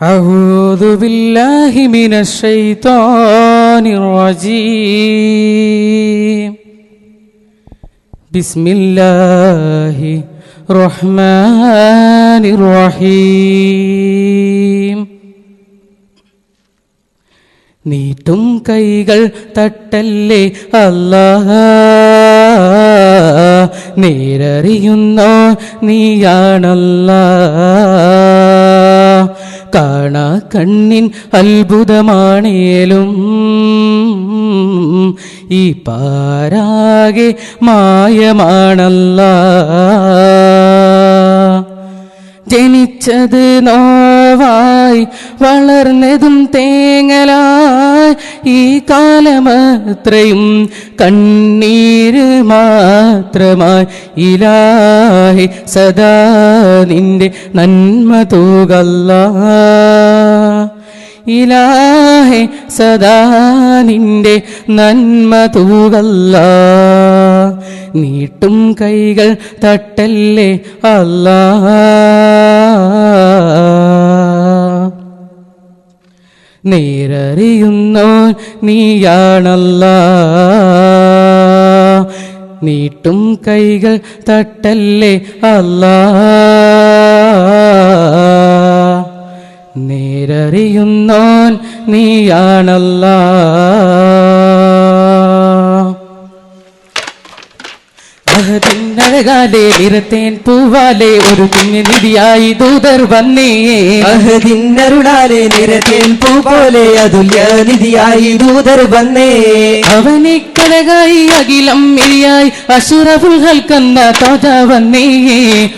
أعوذ بالله من الشيطان الرجيم بسم الله الرحمن الرحيم നീട്ടും കൈകൾ തട്ടല്ലേ അല്ലാ നേരറിയുന്നോ നീയാണല്ല കാണാ കണ്ണിൻ അത്ഭുതമാണേലും. ഈ പാരാകെ മായമാണല്ല. ജനിച്ചത് നോവായി വളർന്നതും തേങ്ങലായി. ഈ കാലമത്രയും കണ്ണീര് മാത്രമായി. ഇലാഹി സദാ നിന്റെ നന്മ തൂകല്ല. ഇലാഹെ സദാ നിന്റെ നന്മ തൂകല്ല നീട്ടും കൈകൾ തട്ടല്ലേ അല്ല. നേരറിയുന്നോ നീയാണല്ല. നീട്ടും കൈകൾ തട്ടല്ലേ അല്ലാ. നേരറിയുന്നോൻ നീയാണല്ല. അഴകാലെ നിരത്തേൻ പൂവാലെ ഒരു കുഞ്ഞു നിധിയായി ദൂതർ വന്നേ. അഹദിന്നരുളാലെ നിരത്തേൻ പൂ പോലെ അതുല്യ നിധിയായി ദൂതർ വന്നേ. അവനെ കഴകായി അഖിലം മിഴിയായി അസുറഫുൽ കന്ന തോജ വന്നേ.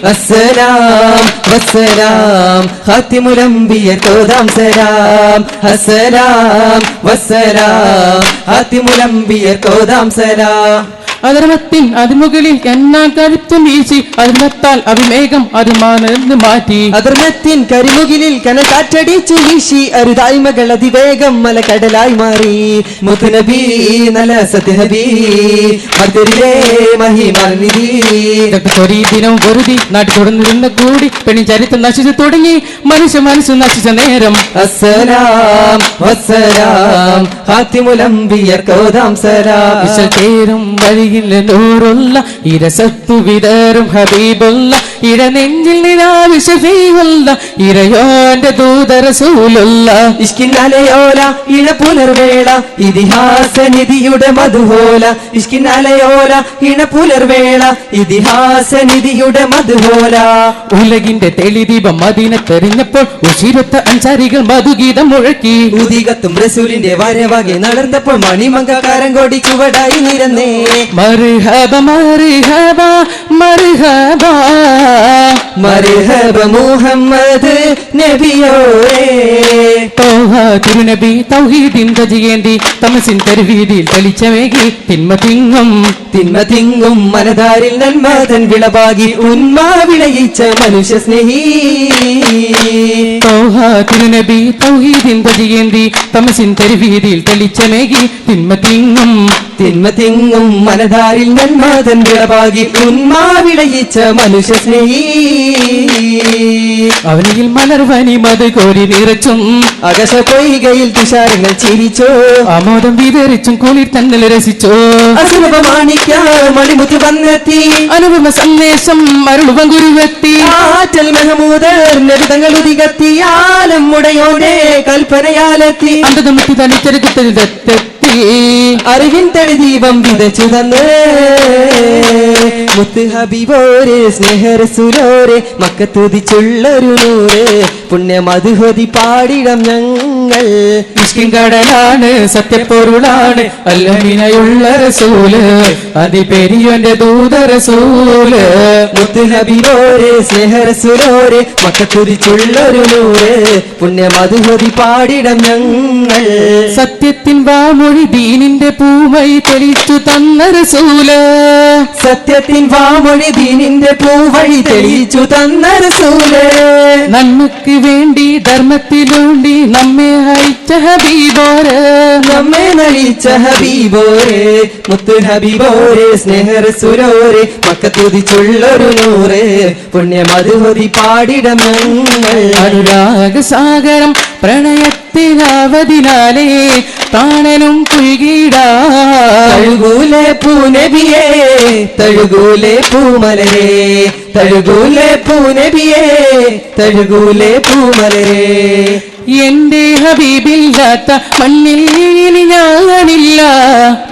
അസ്സലാം വസ്സലാം ഹാത്തിമുലംബിയ തോതാം സലാം. അസ്സലാം വസ്സലാം ഹാത്തിമുലംബിയ തോതാം സലാം. അധർമ്മത്തിൻ അതിമുകളിൽ കന്നാകാരിത്വം വീശി അധർമ്മത്താൽ അഭിമേകം അതുമാനെന്ന് മാറ്റി. അധർമ്മത്തിൻ കരിമുകിലിൽ കനകാറ്റടിച്ചു വീശി അരുതായ്മകൾ അതിവേഗം മലക്കടലായി മാറി. മുത്തുനബി നല്ല സത്യനബി ദിനം വെറുതി നാട്ടിൽ തുടർന്നിരുന്ന കൂടി പെണ്ണി ചരിത്രം നശിച്ചു തുടങ്ങി. മനുഷ്യ മനസ്സ് നശിച്ച നേരം. അസ്സലാം വസ്സലാം ഹാത്തിമുലംബിയ കോതാം സലാം. വിശൽ വഴിയിൽ നൂറുള്ള ഇരസത്തു വിതറും ഹബീബുള്ള. ഇട നെഞ്ചിൽ നിരാവിശുള്ള ഇരയോന്റെ ദൂതരസൂലുള്ള ഇഷ്കിന്നലയോല ഇഴ പുലർവേള ഇതിഹാസ നിധിയുടെ മധുഹോല. ഇഷ്കിന്നലയോല ഇഴ പുലർവേള ഇതിഹാസ നിധിയുടെ മധുഹോല. ഉലകിന്റെ തെളിദീപം മദീന തെറിഞ്ഞപ്പോൾ ഉശിരത്ത അഞ്ചാരികൾ മധുഗീതം മുഴക്കി. ഉദികത്തും റസൂലിന്റെ വരവകെ നടന്നപ്പോൾ മണിമങ്കാരം കോടി ചുവടായി നിരന്നേ. മർഹബ മർഹബ മർഹബ. മർഹബ മുഹമ്മദ് നബിയോരേ തോഹ തിരുനബി തൗഹീദിൻ തജിയേന്തി തമസിൻ തരുവീതിയിൽ തെളിച്ചമേകി. തിന്മ തിങ്ങും തിന്മ തിങ്ങും മനതാരിൽ നന്മതൻ വിളവാകി. ഉന്മാ വിളയിച്ച മനുഷ്യ സ്നേഹി. തോഹ തിരുനബി തൗഹീദിൻ തജിയേന്തി തമസിൻ തരുവീതിയിൽ തെളിച്ചമേകി. തിന്മ തിങ്ങും തിന്മ തിങ്ങും മനതാരിൽ നന്മതൻ വിളവാകി. ഉന്മാ വിളയിച്ച മനുഷ്യ സ്നേഹി. അവനിൽ മലർവനി മത് കോരി നിറച്ചും അകശ പൊയ്കയിൽ തുഷാരങ്ങൾ ചിരിച്ചോ? ആമോദം വിതറിച്ചും കുളിർ തന്നൽ രസിച്ചോ? അസുലഭ മാണിക്യ മണിമുത്ത് വന്നെത്തി. അനുപമ സന്ദേശം അരുളുവം ഗുരുവെത്തി ആറ്റൽ മെഹമൂദർ നബിതങ്ങൾ ഉദികത്തി. ആലം മുടയോടെ കൽപ്പനയാലെത്തി. അന്തതമുട്ടി തനിച്ചെടുത്തെത്തി അറിവിൻ തെളി ദീപം വിതച്ചു തന്ന്. മുത്ത് ഹബീബോരെ സ്നേഹരസുലോരെ മക്കത്തുതിച്ചുള്ളൊരു നൂറ്. പുണ്യ മധുഹതി പാടിടം ഞങ്ങൾ ഇഷ്കിൻ കടലാണ് സത്യപ്പൊരുളാണ്. അല്ലമിനയുള്ള റസൂൽ അതിപെരിയോന്റെ ദൂത റസൂൽ മുത്ത് മക്കത്തുരിച്ചുള്ളൊരു നൂറ്. പുണ്യ മധുഹതി പാടിടം ഞങ്ങൾ. സത്യത്തിൻ വാമൊഴി ദീനിന്റെ പൂവൈ തെളിച്ചു തന്ന റസൂൽ. സത്യത്തിൻ വാമൊഴി ദീനിന്റെ പൂവഴി തെളിച്ചു തന്ന റസൂലേ. നന്മക്ക് വേണ്ടി ധർമ്മത്തിലൂണ്ടി നമ്മെ അയച്ച ഹബീബോര്. നമ്മെ നയിച്ച ഹബീബോരെ മുത്ത് ഹബീബോരെ സ്നേഹരസുരോരെ മക്കത്തുതിച്ചുള്ളൊരു നൂറ് പുണ്യമധുഹതി പാടിടമങ്ങൾ അനുരാഗ സാഗരം പ്രണയത്തിനാവതിനാലേ പ്രാണനും പുൽകീടാ തഴുകൂലെ പൂനബിയേ തഴുകൂലെ പൂമലരേ തഴുകൂലെ പൂനബിയേ തഴുകൂലെ പൂമലരേ. എന്റെ ഹബീബില്ലാത്ത മണ്ണിൽ ഇനി ഞാനില്ല.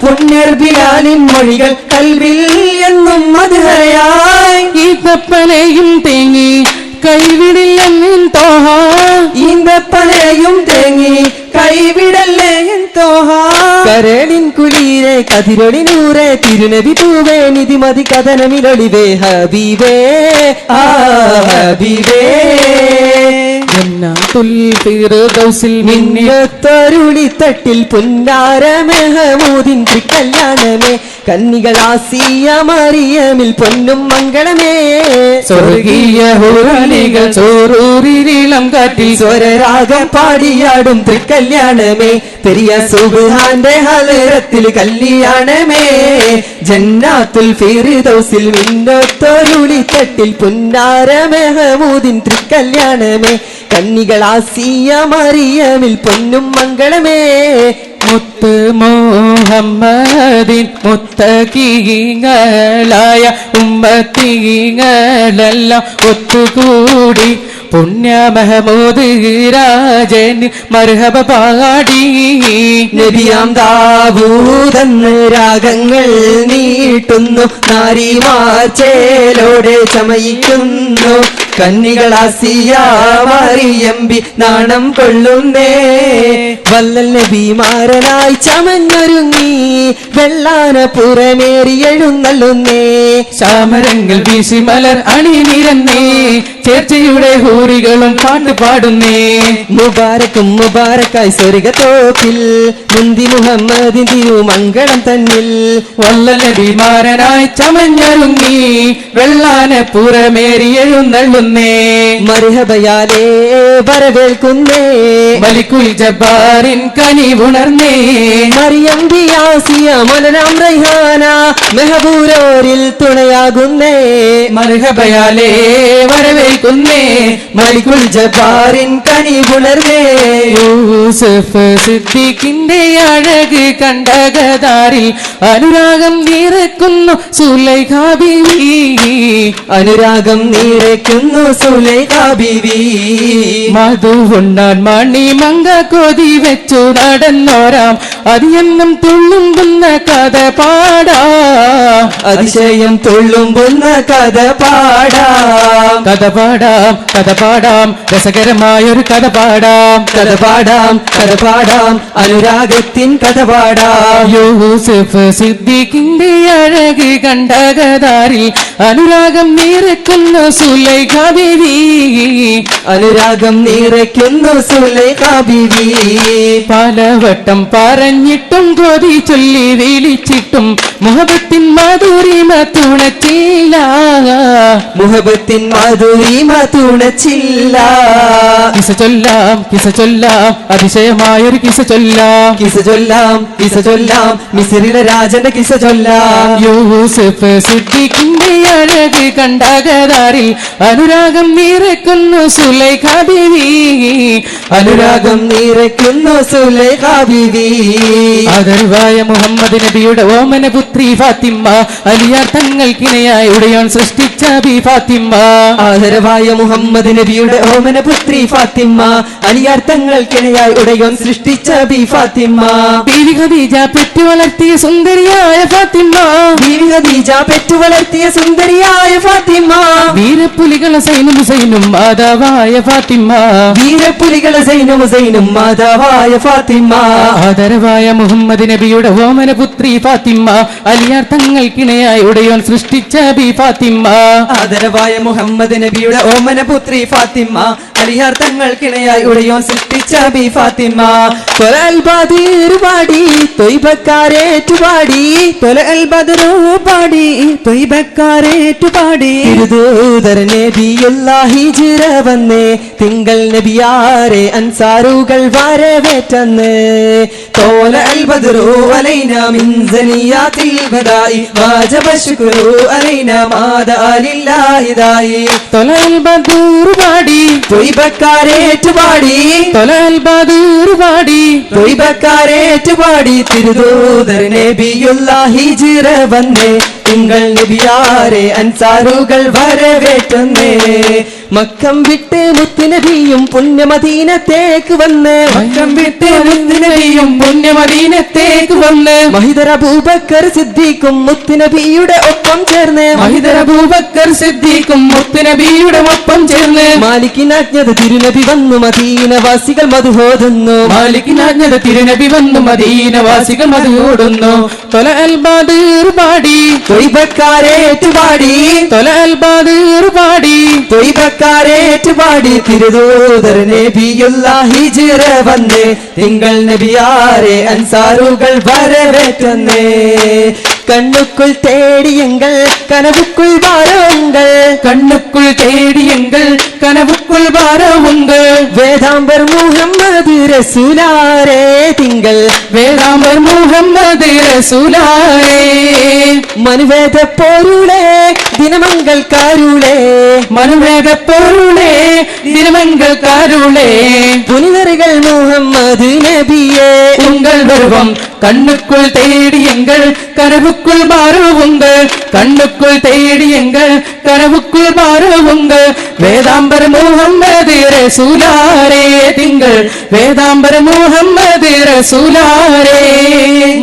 പുണ്യർ ബിലാലിൻ മൊഴികൾ കൽവിൽ എന്നും മധുരയായി. ഈ തപ്പനയും തേങ്ങി കൈവിടില്ലെന്നും തോഹ. ഈന്തപ്പനയും തേങ്ങി കൈവിടല്ലേ തോഹാ തോഹ. കരളിൻ കുളിരെ കതിരൊളിനൂറെ തിരുനബി പൂവേ നിതിമതി കഥനമിലൊളിവേ ഹബീബേ ആ ഹബീബേ. ിൽ ഫിർദൗസിൽ മിന്നി മിന്നത്തരുളി തട്ടിൽ പുന്നാര മെഹമൂദിൻ കല്യാണമേ കന്നികളാസിയ മറിയമിൽ പൊന്നും മംഗളമേ. സ്വർഗീയ ഹുറാനികൾ ചോറൂരിളം കാറ്റിൽ സ്വരരാഗം പാടിയാടും തൃക്കല്യാണമേ പെരിയ സുബാന്റെ ഹലരത്തിൽ കല്യാണമേ. ജന്നാത്തുൽ ഫിർദൗസിൽ വിന്നത്തൊരുളിത്തട്ടിൽ തട്ടിൽ പുന്നാര മെഹമൂദിൻ തൃക്കല്യാണമേ കന്നികളാസിയ മറിയമിൽ പൊന്നും മംഗളമേ. മുത്ത് മുഹമ്മദിൻ മുത്തകീങ്ങളായ ഉമ്മത്തീങ്ങളെല്ലാം ഒത്തുകൂടി പുണ്യ മഹമൂദ് രാജൻ മർഹബ പാടി. നബിയാം ദാവൂതെന്ന് രാഗങ്ങൾ നീട്ടുന്നു. നാരിമാർ ചേലോടെ ചമയിക്കുന്നു. കന്നികളാസിയ മറിയമ്പി നാണം കൊള്ളുന്നേ. വല്ലൽ നബിമാരനായി ചമഞ്ഞൊരുങ്ങി വെള്ളാന പുറമേറി എഴുന്നള്ളുന്നേ. ചാമരങ്ങൾ വീശി മലർ അണിനിരന്നേ ചേർച്ചയുടെ ഹൂറികളും പാട്ട് പാടുന്നേ. മുബാരക്കും മുബാരക്കായി സ്വർഗത്തോപ്പിൽ മുന്തി മുഹമ്മദിന്റെ തിരുമംഗളം തന്നിൽ. വല്ലനബിമാരനായി ചമഞ്ഞൊരുങ്ങി വെള്ളാന പുറമേറി জন্যে മർഹബയാലേ വരവേൽക്കുന്നേ. മലിക്കുൽ ജബ്ബാറിൻ കനിവുണർന്നേ. മറിയം ബിയാസിയ മലരാം റൈഹാന മെഹബൂരോരിൽ തുണയാകുന്നേ. മർഹബയാലേ വരവേൽക്കുന്നേ. മലിക്കുൽ ജബ്ബാറിൻ കനി ഉണർന്നേ യൂസഫ് സിദ്ദീഖിന്റെ അഴക് കണ്ടകതാരിൽ അനുരാഗം നീറക്കുന്നു സുലൈഖാബി അനുരാഗം നീറക്കുന്നു സുലൈഖ ബീവി. മധു മണി മങ്ക കൊതി വെച്ചു നടന്നോരാം. അതിയെന്നും തുള്ളുമ്പുന്ന കഥ പാടാ. അതിശയം തുള്ളുമ്പുന്ന കഥ പാടാ. കഥ പാടാം കഥ പാടാം. രസകരമായൊരു കഥ പാടാം. കഥ പാടാം കഥ പാടാം. അനുരാഗത്തിൻ കഥ പാടാം. യൂസഫ് സിദ്ദിഖിന്റെ അഴക് കണ്ടകതാരിൽ അനുരാഗം നിറക്കുന്നു സുലൈഖ ബീവി. അനുരാഗം നിറയ്ക്കുന്നു സുലൈഖ ബീവി പലവട്ടം പറഞ്ഞിട്ടും കൊതി ചൊല്ലി വിളിച്ചിട്ടും മുഹബത്തിൻ മാധുരി തുണച്ചില്ല മുഹബത്തിൻ മധുരിമ തുണച്ചില്ല കിസ ചൊല്ലാം കിസ ചൊല്ലാം അതിശയമായൊരു കിസ ചൊല്ലാം. കിസ ചൊല്ലാം കിസ ചൊല്ലാം മിസിറിലെ രാജന്റെ കിസ ചൊല്ലാം. യൂസഫ് സിദ്ദീഖിന്റെ അഴക് കണ്ടാകതാറിൽ അനുരാഗം നിറക്കുന്നു സുലൈഖ ബീവി അനുരാഗം നിറയ്ക്കുന്നു സുലൈഖ ബീവി ആദരവായ മുഹമ്മദ് നബിയുടെ ഓമന പുത്രി ഫാത്തിമ്മ അലിയാർ തങ്ങൾക്കിണയായി ഉടയോൻ സൃഷ്ടിച്ച ബി ഫാത്തിമ. ആദരവായ മുഹമ്മദ് നബിയുടെ ഓമന പുത്രി ഫാത്തിമ്മ അലിയാർത്ഥങ്ങൾക്കിണയായി ഉടയോൻ സൃഷ്ടിച്ച ബി ഫാത്തിമ. ബീവി ഖദീജ പെറ്റു വളർത്തിയ സുന്ദരിയായ ഫാത്തിമ്മ ബീവി ഖദീജ പെറ്റു വളർത്തിയ സുന്ദരിയായ ഫാത്തിമ്മ വീരപ്പുലികളെ സൈനും സൈനും മാതാവായ ഫാത്തിമ്മ വീരപ്പുലികളെ സൈനും സൈനും മാതാവായ ഫാത്തിമ്മ ആദരവായ മുഹമ്മദ് നബിയുടെ ഓമന പുത്രി ഫാത്തിമ്മ അലിയാർ തങ്ങൾക്കിണയായി ഉടയോൻ സൃഷ്ടിച്ച ബി ഫാത്തിമ്മ ആദരവായ മുഹമ്മദ് നബിയുടെ ഓമന പുത്രി ഫാത്തിമ്മ അലിയാർ തങ്ങൾക്കിണയായി ഉടയോൻ സൃഷ്ടിച്ച ബി ഫാത്തിമ. തൊലൽ ബദീർ പാടി തൊയ്ബക്കാരേറ്റുപാടി തൊലൽ ബദറു പാടി തൊയ്ബക്കാരേറ്റുപാടി. തിരുദൂതർ നബിയുള്ള ഹിജിറ വന്ന് തിങ്കൾ നബിയാരെ അൻസാറുകൾ വരവേറ്റന്ന്. തോല ബദറു അലൈന സനിയാത്തിൽ ബദായി വാജബ ശുക്രു അലൈന മാദ അലില്ലാഹി ദായി തൊലൽ ബദൂർ പാടി തൊയ്ബക്കാരേറ്റുപാടി തൊലാൽ ബദൂർ പാടി. തൊയ്ബക്കാരേറ്റുപാടി തിരുദൂതർ നബിയുള്ള ഹിജിറ വന്നേ. തിങ്കൾ നബിയാരെ അൻസാറുകൾ വരവേറ്റുന്നേ. മക്കം വിട്ട് മുത്തുനബിയും പുണ്യമദീനത്തേക്ക് വന്ന്. മക്കം വിട്ട് മുത്തുനബിയും പുണ്യമദീനത്തേക്ക് വന്ന്. മഹിദർ അബൂബക്കർ സിദ്ദീഖും മുത്തുനബിയുടെ ഒപ്പം ചേർന്ന്. മഹിദർ അബൂബക്കർ സിദ്ദീഖും മുത്തുനബിയുടെ ഒപ്പം ചേർന്ന്. മാലിക്കിനാജ്ഞത തിരുനബി വന്നു മദീനവാസികൾ മധുഹോതുന്നു മാലിക്കിനാജ്ഞത തിരുനബി വന്നു മദീനവാസികൾ മധുഹോടുന്നു തൊല അൽബാദീർ ബദൂർ പാടി തൊയ്ബക്കാരേറ്റുപാടി തൊല അൽ ബദൂർ പാടി തൊയ്ബക്കാരേറ്റുപാടി തിരുദൂതർ നബിയുള്ള ഹിജിറ വന്ന് തിങ്കൾ നബിയാരെ അൻസാറുകൾ വരവേറ്റുന്നേ കണ്ണുക്കുൾ തേടിയെങ്കൾ കനവുക്കുൾ വാരോങ്കൾ കണ്ണുക്കുൾ തേടിയെങ്കൾ കനവുക്കുൾ ഭാരവുങ്കൾ വേദാംബർ മുഹമ്മദ് ரசூலாரே திங்கள் வேளாம்பர் முகம்மது ரசூலாரே. மனுவேத பொருளே தினமங்கள் கருளே. மனுவேத பொருளே தினமங்கள் கருளே. புனிதர்கள் முகம்மது நபியே. உங்கள் வருவம் கண்ணுக்குள் தேடி எங்கள் கரவுக்குள் மாறுவுங்கள். கண்ணுக்குள் தேடி எங்கள் கரவுக்குள் மாறுவுங்கள். வேதாம்பர் முகம்மது ரசூலாரே திங்கள் வேதா പൈഗാംബർ മുഹമ്മദ് റസൂലാരേ.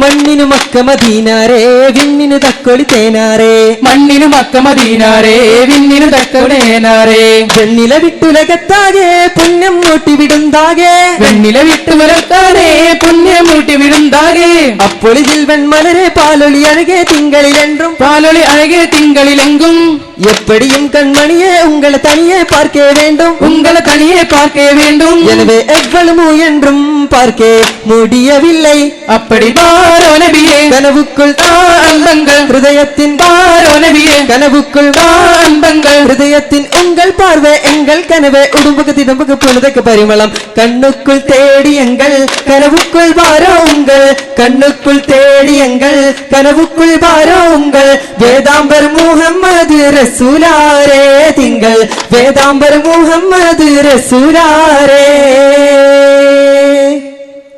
മണ്ണിനു മക്ക മദീനാരേ വിണ്ണിനു തക്കൊളി തേനാരേ. മണ്ണിനു മക്ക മദീനാരേ വിണ്ണിനു തക്കൊളി തേനാരേ. വെണ്ണില വിട്ടുലകത്താകെ പുണ്യം മൂട്ടി വിടുന്താകെ വെണ്ണില വിട്ടുലകത്താകെ புண்ணியமூட்டி விழுந்தாகே அப்பொழுதில் வெண்மலரே பாலொளி அழகே திங்களில் என்றும் பாலொலி அழகே திங்களில் எங்கும் எப்படியும் கண்மணியே உங்களை தனியே பார்க்க வேண்டும். உங்களை தனியே பார்க்க வேண்டும். எனவே எவ்வளவு என்றும் பார்க்க முடியவில்லை. அப்படி பாரோ நபியே கனவுக்குள் அன்பங்கள். ஹிருதயத்தின் பாரோ நபியே கனவுக்குள் அன்பங்கள். ஹிருதயத்தின் உங்கள் பார்வை எங்கள் கனவே. உடம்புக்கு திடம்புக்கு பொழுதுக்கு பரிமளம். கண்ணுக்குள் தேடி எங்கள் கனவு கண்ணுக்குள் வாரோங்கள் கண்ணுக்குள் தேடியங்கள் கனவுக்குள் வாரோங்கள் வேதாம்பர் முகம்மது ரசூலாரே திங்கள். வேதாம்பர் முகம்மது ரசூலாரே.